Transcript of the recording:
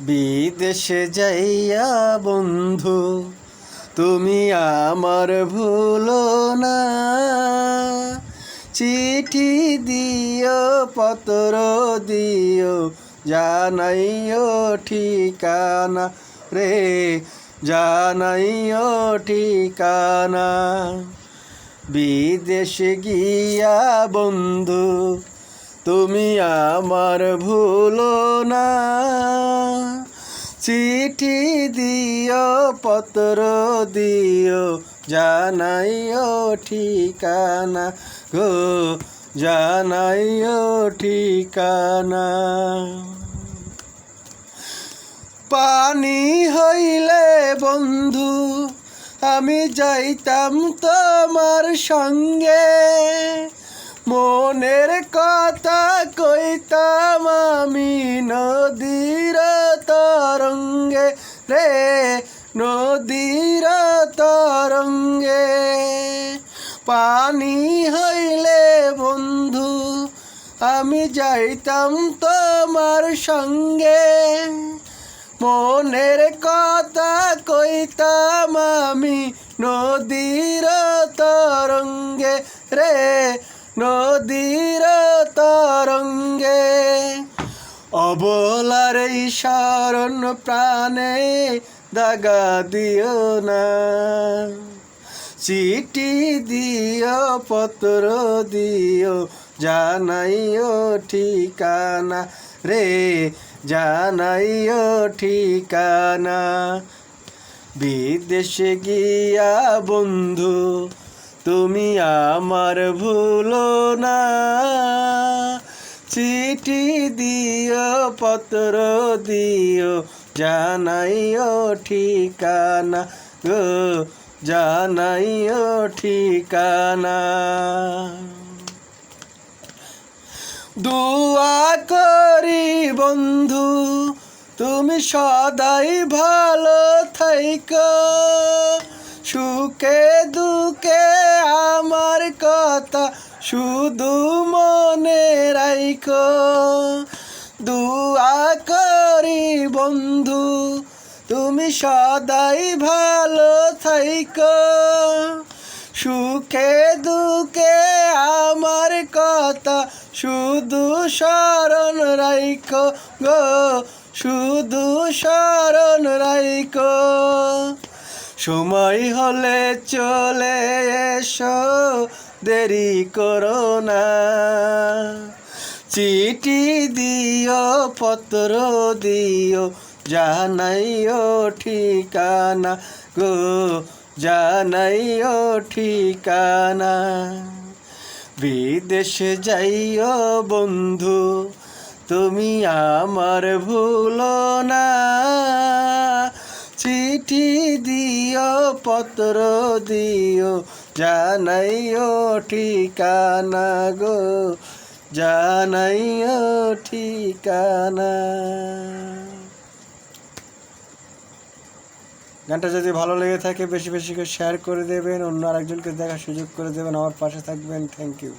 বিদেশে যাইয়া বন্ধু, তুমি আমার ভুলো না। চিঠি দিও, পত্র দিও, জানাইও ঠিকানা রে, জানাইও ঠিকানা। বিদেশে গিয়া বন্ধু তুমি আমার ভুলো না। চিঠি দিও, পত্র দিও, জানাইও ঠিকানা গো, জানাইও ঠিকানা। পানি হইলে বন্ধু, আমি যাইতাম তোমার সঙ্গে। মনের কথা কইতাম আমি নদীর তরঙ্গে রে, নদীর তরঙ্গে। পানি হইলে বন্ধু, আমি যাইতাম তোমার সঙ্গে। মনের কথা কইতাম আমি নদীর তরঙ্গে রে নদীর তরঙ্গে অবলার এই শরণ প্রাণে দাগা দিও না। চিঠি দিও, পত্র দিও, জানাইও ঠিকানা রে, জানাইও ঠিকানা। বিদেশে গিয়া বন্ধু তুমি আমার ভুলো না। চিঠি দিও, পত্র দিও, জানাইও ঠিকানা গো, জানাইও ঠিকানা। দুয়া করি বন্ধু, তুমি সদাই ভালো থাইক। সুখে দুঃখে শুধু মনে রাইখো, দোয়া করি বন্ধু, তুমি সদাই ভালো থাইকো। সুখে দুঃখে আমার কথা শুধু স্মরণ রাইখো গো, শুধু স্মরণ রাইখো। সময় হলে চলে এসো দেরি করো না। চিঠি দিও, পত্র দিও, জানাইও ঠিকানা গো, জানাইও ঠিকানা। বিদেশে যাইও বন্ধু, তুমি আমার ভুলো না। চিঠি দিও, পত্র দিও জানাইও ঠিকানা গো, জানাইও ঠিকানা। গানটা যদি ভালো লেগে থাকে, বেশি বেশি করে শেয়ার করে দেবেন, অন্য আরেকজনকে দেখার সুযোগ করে দেবেন, আমার পাশে থাকবেন। Thank you